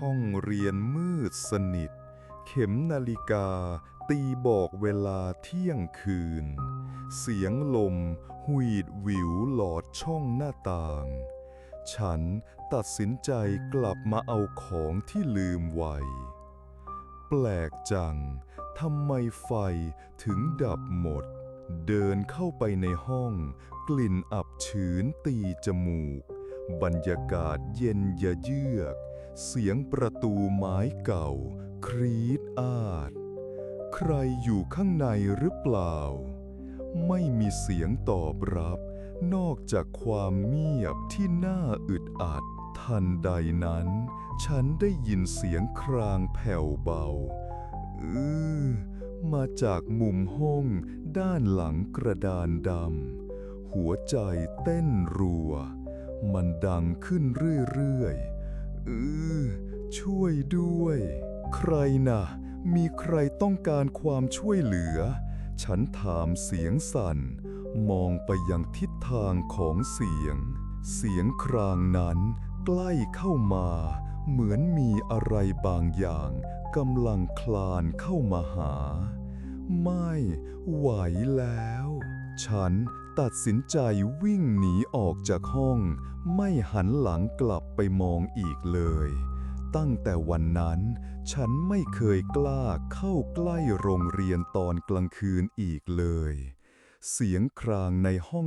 ห้องเรียนมืดสนิท เข็มนาฬิกาตีบอกเวลาเที่ยงคืน เสียงลมหุยดหวิวหลอดช่องหน้าต่าง ฉันตัดสินใจกลับมาเอาของที่ลืมไว้ แปลกจัง ทำไมไฟถึงดับหมด เดินเข้าไปในห้อง กลิ่นอับชื้นตีจมูก บรรยากาศเย็นยะเยือก เสียงประตูไม้เก่า ครีดอาด ใครอยู่ข้างในหรือเปล่า ไม่มีเสียงตอบรับ นอกจากความเงียบที่น่าอึดอัด ทันใดนั้น ฉันได้ยินเสียงครางแผ่วเบา อือมาจากมุมห้องด้านหลังกระดานดำ หัวใจเต้นรัว มันดังขึ้นเรื่อยๆ อือช่วยด้วย ใครนะมีใครต้องการความช่วยเหลือ ฉันถามเสียงสั่น มองไปยังทิศทางของเสียง เสียงครางนั้นใกล้เข้ามา เหมือนมีอะไรบางอย่างกำลังคลานเข้ามาหา ไม่ไหวแล้ว ฉัน ตัดสินใจวิ่งหนีออกจากห้อง ไม่หันหลังกลับไปมองอีกเลย ตั้งแต่วันนั้น ฉันไม่เคยกล้าเข้าใกล้โรงเรียนตอนกลางคืนอีกเลย เสียงครางในห้อง